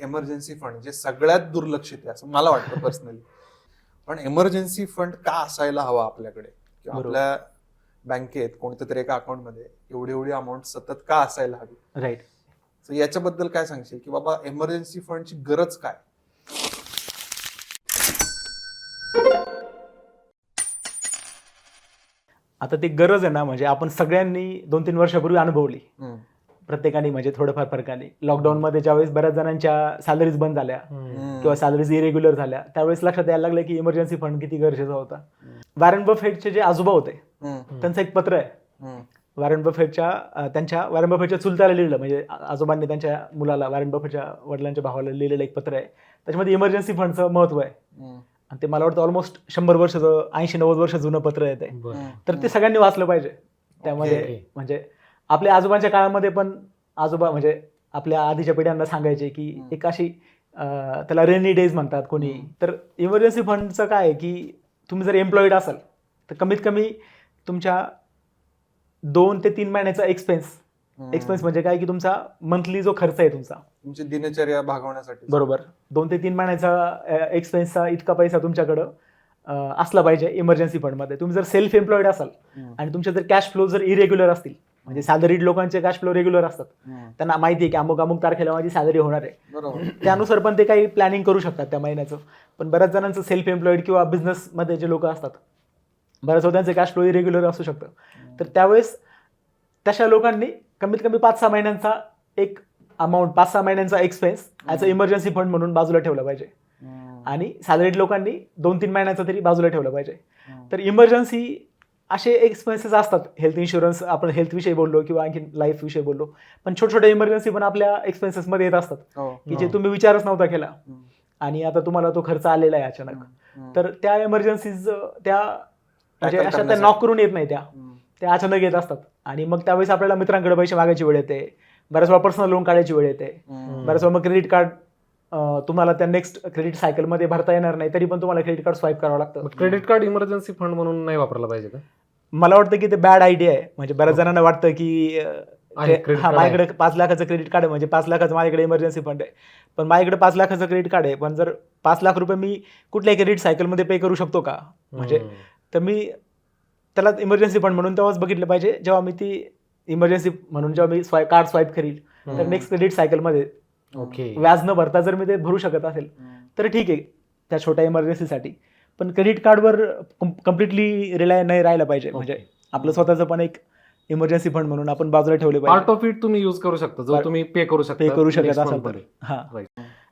Emergency fund जे सगळ्यात दुर्लक्षित आहे असं मला वाटतं पर्सनली पण एमर्जन्सी फंड का असायला हवा आपल्याकडे? किंवा. आपल्या बँकेत कोणत्या तरी एका अकाउंटमध्ये एवढी एवढी अमाऊंट सतत का असायला हवी? राईट So याच्याबद्दल काय सांगशील? की बाबा एमर्जन्सी फंडची गरज काय? आता ती गरज आहे ना म्हणजे आपण सगळ्यांनी दोन तीन वर्षापूर्वी अनुभवली. प्रत्येकाने म्हणजे थोडंफार फरकाने लॉकडाऊनमध्ये ज्यावेळेस बऱ्याच जणांच्या सॅलरीज बंद झाल्या. किंवा सॅलरीज इरेग्युलर झाल्या त्यावेळेस लक्षात यायला लागलं की इमर्जन्सी फंड किती गरजेचा होता वॅरन बफेटचे जे आजोबा होते. त्यांचं एक पत्र आहे. वॅरन बफेटच्या त्यांच्या वॅरन बफेटच्या चुलत्याला लिहिलं म्हणजे आजोबांनी त्यांच्या मुलाला वॅरन बफेटच्या वडिलांच्या भावाला लिहिलेलं एक पत्र आहे त्याच्यामध्ये इमर्जन्सी फंडचं महत्त्व आहे. आणि ते मला वाटतं ऑलमोस्ट शंभर वर्ष ऐंशी नव्वद वर्ष जुनं पत्र आहे ते. तर ते सगळ्यांनी वाचलं पाहिजे त्यामध्ये. म्हणजे आपल्या आजोबांच्या काळामध्ये पण आजोबा म्हणजे आपल्या आधीच्या पिढ्यांना सांगायचे की हम्म. एक अशी अं, त्याला रेनी डेज म्हणतात कोणी हम्म. तर इमर्जन्सी फंडचं काय आहे की तुम्ही जर एम्प्लॉईड असाल तर कमीत कमी तुमच्या दोन ते तीन महिन्याचा एक्सपेन्स हम्म. एक्सपेन्स म्हणजे काय की तुमचा मंथली जो खर्च आहे तुमचा तुमची दिनचर्या भागवण्यासाठी बरोबर दोन ते तीन महिन्याचा एक्सपेन्सचा इतका पैसा तुमच्याकडं अं, असला पाहिजे इमर्जन्सी फंडमध्ये तुम्ही जर सेल्फ एम्प्लॉईड असाल हम्म. आणि तुमचे जर कॅश फ्लो जर इरेग्युलर असतील म्हणजे सॅलरीड लोकांचे कॅश फ्लो रेग्युलर असतात. त्यांना माहिती आहे की अमुक अमुक तारखेला माझी सॅलरी होणार आहे बरोबर त्यानुसार पण ते काही प्लॅनिंग करू शकतात त्या महिन्याचं पण बऱ्याच जणांचं सेल्फ एम्प्लॉईड किंवा बिझनेसमध्ये जे लोक असतात बऱ्याच त्यांचे कॅश फ्लो इरेग्युलर असू शकतं तर त्यावेळेस तशा लोकांनी कमीत कमी पाच सहा महिन्यांचा एक अमाऊंट पाच सहा महिन्यांचा expense as a. Emergency fund म्हणून बाजूला ठेवला पाहिजे. आणि सॅलरीड लोकांनी दोन तीन महिन्याचा तरी बाजूला ठेवला पाहिजे. तर इमर्जन्सी असे एक्सपेन्सेस असतात हेल्थ इन्शुरन्स आपण हेल्थ विषयी बोललो किंवा आणखी लाईफ विषयी बोललो पण छोटे छोटे इमर्जन्सी पण आपल्या एक्सपेन्सेसमध्ये येत असतात हो. की जे हो. तुम्ही विचारच नव्हता केला. आणि आता तुम्हाला तो खर्च आलेला आहे अचानक. तर त्या इमर्जन्सीज त्या म्हणजे अशा त्या. नॉक करून येत नाही त्या. त्या अचानक येत असतात आणि मग त्यावेळेस आपल्याला मित्रांकडे पैसे मागायची वेळ येते बऱ्याच वेळा पर्सनल लोन काढायची वेळ येते. बऱ्याच वेळा मग क्रेडिट कार्ड तुम्हाला त्या नेक्स्ट क्रेडिट सायकलमध्ये भरता येणार नाही तरी पण तुम्हाला क्रेडिट कार्ड स्वाईप करावं लागतं. क्रेडिट कार्ड इमर्जन्सी फंड म्हणून नाही वापरला पाहिजे का? मला वाटतं की ते बॅड आयडिया आहे. म्हणजे बऱ्याच जणांना वाटतं की हा माझ्याकडे पाच लाखाचं क्रेडिट कार्ड आहे म्हणजे पाच लाखाचं माझ्याकडे इमर्जन्सी फंड आहे. पण माझ्याकडे पाच लाखाचं क्रेडिट कार्ड आहे पण जर पाच लाख रुपये मी कुठल्याही क्रेडिट सायकलमध्ये पे करू शकतो का? म्हणजे. तर मी त्याला इमर्जन्सी फंड म्हणून तेव्हाच बघितलं पाहिजे जेव्हा मी ती इमर्जन्सी म्हणून जेव्हा मी स्वाय कार्ड स्वाईप करील तर. नेक्स्ट क्रेडिट सायकलमध्ये ओके व्याज न भरता जर मी ते भरू शकत असेल. तर ठीक आहे त्या छोट्या इमर्जन्सीसाठी पण क्रेडिट कार्डवर कम्प्लिटली रिलाय नाही राहिलं पाहिजे म्हणजे आपलं स्वतःचं पण एक इमर्जन्सी फंड म्हणून आपण बाजूला ठेवले पार्ट पाहिजे ऑफ इट तुम्ही युज करू शकता जो तुम्ही पे करू शकता पे करू शकत असाल तर. हा.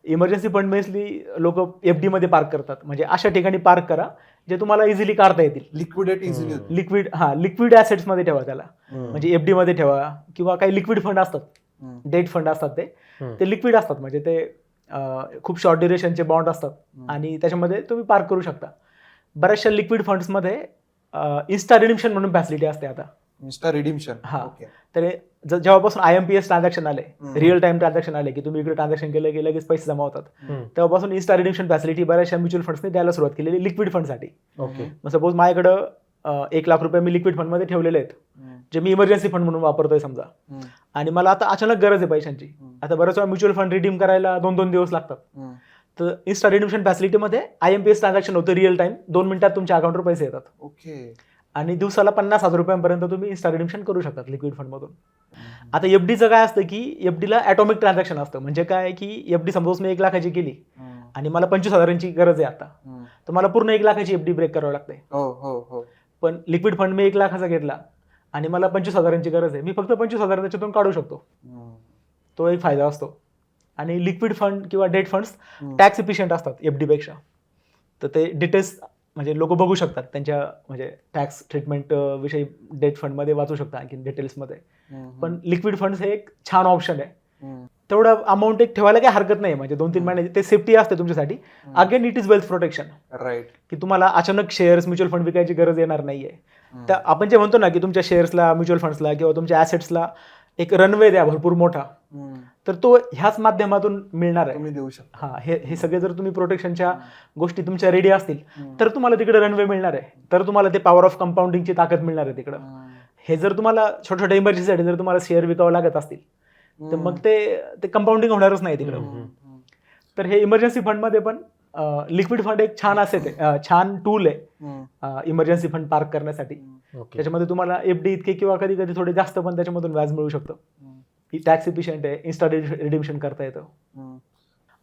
इमर्जन्सी फंड मेसली लोक एफ डी मध्ये पार्क करतात म्हणजे अशा ठिकाणी पार्क करा जे तुम्हाला इझिली काढता येतील लिक्विडेट इझिली. लिक्विड हा लिक्विड ऍसेट्समध्ये ठेवा त्याला. म्हणजे एफ डी मध्ये ठेवा किंवा काही लिक्विड फंड असतात. डेट फंड असतात ते. ते लिक्विड असतात म्हणजे ते खूप शॉर्ट ड्युरेशनचे बॉन्ड असतात. आणि त्याच्यामध्ये तुम्ही पार्क करू शकता बऱ्याचशा लिक्विड फंड्समध्ये इन्स्टा रिडिम्शन म्हणून फॅसिलिटी असते आता इन्स्टा रिडिम्शन हा. ओके तर जेव्हापासून I M P S transaction आले. रिअल टाइम ट्रान्झॅक्शन आले की तुम्ही इकडे ट्रान्झॅक्शन केलं की लगेच पैसे जमा होतात. तेव्हापासून इन्स्टा रिडिम्शन फॅसिलिटी बऱ्याचशा म्युच्युअल फंड्सने द्यायला सुरुवात केलेली लिक्विड फंडसाठी ओके मग सपोज माझ्याकडं एक लाख रुपये मी लिक्विड फंडमध्ये ठेवलेले आहेत. जे मी इमर्जन्सी फंड म्हणून वापरतोय समजा. आणि मला आता अचानक गरज आहे पैशांची. आता बऱ्याच वेळा म्युच्युअल फंड रिडीम करायला दोन दोन दिवस लागतात. तर insta redemption फॅसिलिटीमध्ये I M P S transaction होतं रिअल टाइम दोन मिनिटात तुमच्या अकाउंटवर पैसे येतात. ओके. आणि दिवसाला पन्नास हजार रुपयांपर्यंत तुम्ही इन्स्टा रिडिम्शन करू शकतात लिक्विड फंडमधून आता एफ डीचं काय असतं की एफ डीला ॲटॉमिक ट्रान्झॅक्शन असतं. म्हणजे काय की एफ डी समजा मी एक लाखाची केली. आणि मला पंचवीस हजारांची गरज आहे आता. तर मला पूर्ण एक लाखाची एफ डी ब्रेक करावं लागते. हो हो हो. पण लिक्विड फंड मी एक लाखाचा घेतला आणि मला पंचवीस हजारांची गरज आहे मी फक्त पंचवीस हजार त्याच्यातून काढू शकतो. तो एक फायदा असतो आणि लिक्विड फंड किंवा डेट फंड्स. टॅक्स इफिशियंट असतात एफ डीपेक्षा तर ते डिटेल्स म्हणजे लोक बघू शकतात त्यांच्या म्हणजे टॅक्स ट्रीटमेंट विषयी डेट फंडमध्ये वाचू शकता आणखी डिटेल्समध्ये. पण लिक्विड फंड्स हे एक छान ऑप्शन आहे. तेवढं अमाऊंट एक ठेवायला काही हरकत नाही. म्हणजे दोन तीन महिने ते सेफ्टी असते तुमच्यासाठी. Again it is wealth protection right की तुम्हाला अचानक शेअर्स म्युच्युअल फंड विकायची गरज येणार नाहीये. त्या आपण जे म्हणतो ना की तुमच्या शेअर्सला म्युच्युअल फंड्सला किंवा तुमच्या ॲसेट्सला एक रनवे द्या भरपूर मोठा. तर तो ह्याच माध्यमातून मिळणार आहे. देऊ शकता. हा हे हे सगळे जर तुम्ही प्रोटेक्शनच्या गोष्टी तुमच्या रेडी असतील. तर तुम्हाला तिकडे रनवे मिळणार आहे. तर तुम्हाला ते पॉवर ऑफ कंपाऊंडिंगची ताकद मिळणार आहे तिकडं. हे जर तुम्हाला छोट्या छोट्या इमर्जन्सीसाठी जर तुम्हाला शेअर विकावं लागत असतील तर. मग ते ते कंपाऊंडिंग होणारच नाही तिकडं. तर हे इमर्जन्सी फंडमध्ये पण लिक्विड फंड एक छान असेट आहे अं, छान टूल आहे. इमर्जन्सी फंड पार्क करण्यासाठी त्याच्यामध्ये तुम्हाला एफ डी इतके किंवा कधी कधी थोडे जास्त पण त्याच्यामधून व्याज मिळू शकतं. टॅक्स इफिशियंट आहे इन्स्टा रिडिम्शन करता येतं.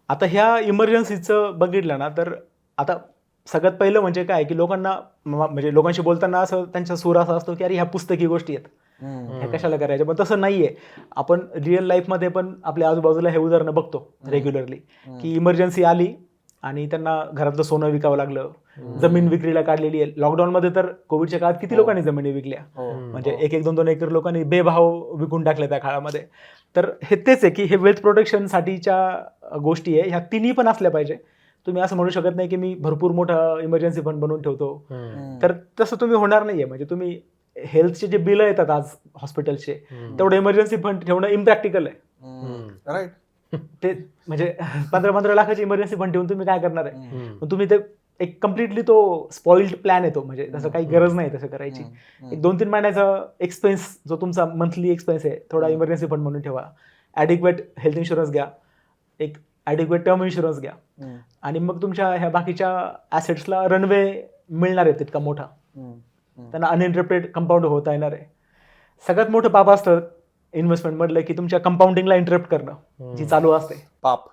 आता ह्या इमर्जन्सीचं बघितलं ना तर आता सगळ्यात पहिलं म्हणजे काय की लोकांना म्हणजे लोकांशी बोलताना असं त्यांचा सूर असा असतो की अरे ह्या पुस्तकी गोष्टी आहेत ह्या कशाला करायच्या? पण तसं नाहीये. आपण रिअल लाईफमध्ये पण आपल्या आजूबाजूला हे उदाहरणं बघतो रेग्युलरली की इमर्जन्सी आली आणि त्यांना घरातलं सोनं विकावं लागलं. जमीन विक्रीला काढलेली आहे. लॉकडाऊनमध्ये तर कोविडच्या काळात किती हो. लोकांनी जमिनी विकल्या? हो. म्हणजे हो. एक एक दोन दोन एकर लोकांनी बेभाव विकून टाकले त्या काळामध्ये. तर हे तेच आहे की हे वेल्थ प्रोटेक्शनसाठीच्या गोष्टी आहे. ह्या तिन्ही पण असल्या पाहिजे. तुम्ही असं म्हणू शकत नाही की मी भरपूर मोठा इमर्जन्सी फंड बनवून ठेवतो. तर तसं तुम्ही होणार नाहीये. म्हणजे तुम्ही हेल्थचे जे बिलं येतात आज हॉस्पिटलचे तेवढं इमर्जन्सी फंड ठेवणं इम्प्रॅक्टिकल आहे. राईट ते म्हणजे पंधरा पंधरा लाखाची इमर्जन्सी फंड ठेवून तुम्ही काय करणार आहे? तुम्ही ते एक कम्प्लिटली तो स्पॉइल्ड प्लॅन येतो म्हणजे तसं काही गरज नाही तसं करायची. एक दोन तीन महिन्याचा एक्सपेन्स जो तुमचा मंथली एक्सपेन्स आहे थोडा. इमर्जन्सी फंड म्हणून ठेवा. ॲडिक्वेट हेल्थ इन्शुरन्स घ्या. एक ॲडिक्वेट टर्म इन्शुरन्स घ्या. आणि मग तुमच्या ह्या बाकीच्या ॲसेट्सला रनवे मिळणार आहे तितका मोठा. त्यांना अनइंटरप्टेड कंपाऊंड होता येणार आहे. सगळ्यात मोठं पाप असतं इन्व्हेस्टमेंटमधलं की तुमच्या कंपाऊंडिंगला इंटरप्ट करणं जी चालू असते. पाप.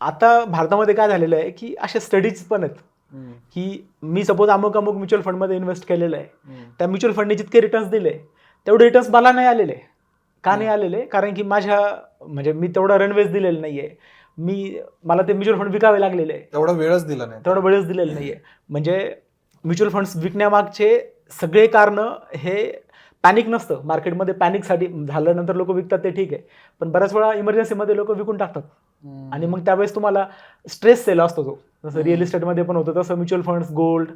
आता भारतामध्ये काय झालेलं आहे की अशा स्टडीज पण आहेत. की मी सपोज अमुक अमुक म्युच्युअल फंडमध्ये इन्व्हेस्ट केलेलं आहे. त्या म्युच्युअल फंडने जितके रिटर्न्स दिले तेवढे रिटर्न्स मला नाही आलेले. का नाही आलेले? कारण की माझ्या म्हणजे मी तेवढा रनवेज दिलेलं नाहीये. मी मला ते म्युच्युअल फंड विकावे लागलेले तेवढा वेळच दिला नाही. तेवढा वेळच दिलेलं नाहीये. म्हणजे म्युच्युअल फंड्स विकण्यामागचे सगळे कारण हे पॅनिक नसतं मार्केटमध्ये पॅनिकसाठी झाल्यानंतर लोक विकतात ते ठीक आहे पण बऱ्याच वेळा इमर्जन्सीमध्ये लोक विकून टाकतात. आणि मग त्यावेळेस तुम्हाला स्ट्रेस सेल असतो तो जसं. रिअल इस्टेटमध्ये पण होतं तसं म्युच्युअल फंड्स गोल्ड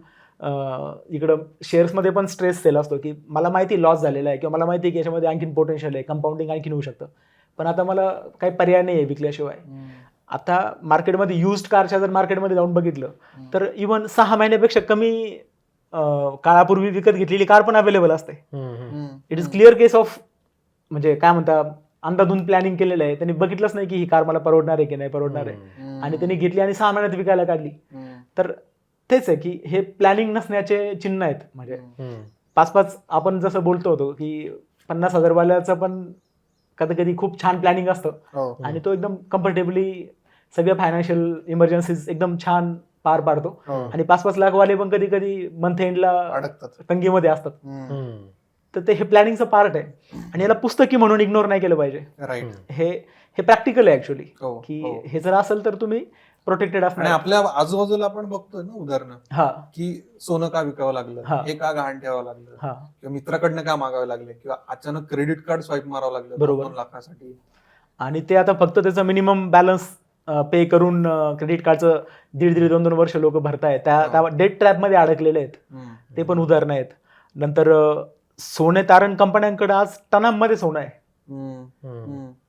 इकडं शेअर्समध्ये पण स्ट्रेस सेल असतो की मला माहिती लॉस झालेला आहे किंवा मला माहिती की याच्यामध्ये आणखीन पोटेन्शियल आहे कंपाऊंडिंग आणखीन होऊ शकतं पण आता मला काही पर्याय नाही आहे विकल्याशिवाय. आता मार्केटमध्ये युज्ड कारच्या जर मार्केटमध्ये जाऊन बघितलं. तर इवन सहा महिन्यापेक्षा कमी काळापूर्वी विकत घेतलेली कार पण अवेलेबल असते. It is clear case of म्हणजे काय म्हणता अंधाधुंद प्लॅनिंग केलेलं आहे. त्यांनी बघितलंच नाही की ही कार मला परवडणार आहे की नाही परवडणार आहे. आणि त्यांनी घेतली आणि सहा महिन्यात विकायला काढली. तर तेच आहे की हे प्लॅनिंग नसण्याचे चिन्ह आहेत. म्हणजे पाच पाच आपण जसं बोलतो होतो की पन्नास हजार वाल्याचं पण कधी कधी खूप छान प्लॅनिंग असतं. हो. आणि तो एकदम कम्फर्टेबली सगळे फायनान्शियल इमर्जन्सीज एकदम छान पार पाडतो. हो. आणि पाच पाच लाख वाले पण कधी कधी मंथ एंडला अडकतात. तंगीमध्ये असतात. तर ते हे प्लॅनिंगचं पार्ट आहे. आणि याला पुस्तकी म्हणून इग्नोर नाही केलं पाहिजे. राईट हे हे प्रॅक्टिकल आहे ऍक्च्युली हो की हो. हे जर असेल तर तुम्ही प्रोटेक्टेड असणार. आपल्या आजूबाजूला आपण बघतोय ना उदाहरणं. हा. की सोनं का विकावं लागलं? हा. का गहाण ठेवावं लागलं? किंवा मित्राकडनं का मागावे लागले? किंवा अचानक क्रेडिट कार्ड स्वाईप मारावं लागलं? बरोबर. लाखासाठी? आणि ते आता फक्त त्याचं मिनिमम बॅलन्स पे करून क्रेडिट कार्डचं दीड दीड दोन दोन वर्ष लोक भरतायत त्या हा. त्या डेट ट्रॅपमध्ये अडकलेले आहेत. ते पण उदाहरणं आहेत नंतर सोने तारण कंपन्यांकडे आज टनांमध्ये सोनं आहे.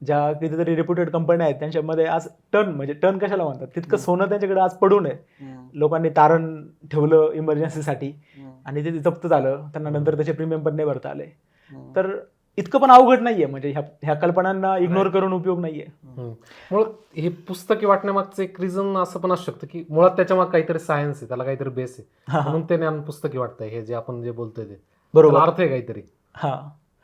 ज्या कितीतरी रेप्युटेड कंपन्या आहेत त्यांच्यामध्ये आज टन म्हणजे टन कशाला म्हणतात तितकं. सोनं त्यांच्याकडे आज पडून आहे हम्म. लोकांनी तारण ठेवलं इमर्जन्सीसाठी. आणि ते जप्त झालं त्यांना नंतर त्याचे प्रीमियम पण नाही भरता आले. तर इतकं पण अवघड नाहीये. म्हणजे ह्या ह्या कल्पनांना इग्नोर करून उपयोग नाहीये. मुळात हे पुस्तकी वाटण्यामागचं एक रिझन असं पण असू शकतं की मुळात त्याच्यामागे काहीतरी सायन्स आहे त्याला काहीतरी बेस आहे. म्हणून ते ज्ञान पुस्तकी वाटतंय हे जे आपण जे बोलतोय ते. बरोबर. अर्थ आहे काहीतरी. हा.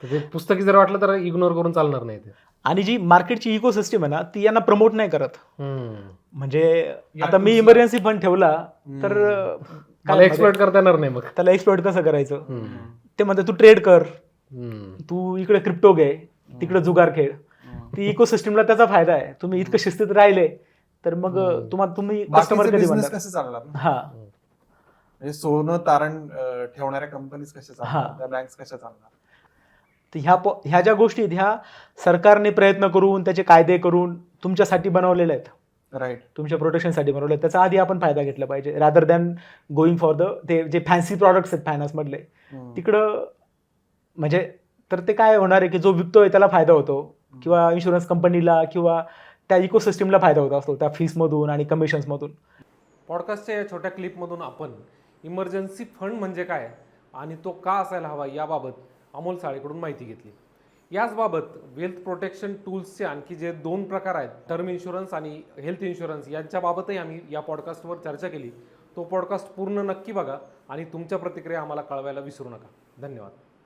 ते पुस्तकी जर वाटलं तर इग्नोर करून चालणार नाही ते. आणि जी मार्केटची इको सिस्टीम आहे ना ती यांना प्रमोट नाही करत. म्हणजे आता मी इमर्जन्सी फंड ठेवला तर एक्सप्लोर करता येणार नाही मग. त्याला एक्सप्लोर कसं करायचं. ते म्हणते तू ट्रेड कर. तू इकडे क्रिप्टो घे तिकडे जुगार खेळ. ती इको सिस्टीमला त्याचा फायदा आहे. तुम्ही इतकं शिस्तीत राहिले तर मग. तुम्हाला तुम्ही कस्टमर कधी कसे चालणार? हा. म्हणजे सोनं तारण ठेवणाऱ्या कंपनीज कशा हा. चालणार बँक्स कशा चालणार? तर ह्या पो- ह्या ज्या गोष्टी आहेत ह्या सरकारने प्रयत्न करून त्याचे कायदे करून तुमच्यासाठी बनवलेले आहेत. राईट तुमच्या प्रोटेक्शनसाठी बनवले आहेत. त्याचा आधी आपण फायदा घेतला पाहिजे. Rather than going for the ते जे फॅन्सी प्रॉडक्ट्स आहेत फायनान्समधले तिकडं म्हणजे तर ते काय होणार आहे की जो विकतोय त्याला फायदा होतो? किंवा इन्शुरन्स कंपनीला किंवा त्या इकोसिस्टीमला फायदा होत असतो त्या फीसमधून आणि कमिशन्समधून पॉडकास्टच्या या छोट्या क्लिपमधून आपण इमर्जन्सी फंड म्हणजे काय आणि तो का असायला हवा याबाबत अमोल साळेकडून माहिती घेतली. याचबाबत वेल्थ प्रोटेक्शन टूल्सचे आणखी जे दोन प्रकार आहेत टर्म इन्शुरन्स आणि हेल्थ इन्शुरन्स यांच्याबाबतही आम्ही या पॉडकास्टवर चर्चा केली. तो पॉडकास्ट पूर्ण नक्की बघा आणि तुमच्या प्रतिक्रिया आम्हाला कळवायला विसरू नका. धन्यवाद.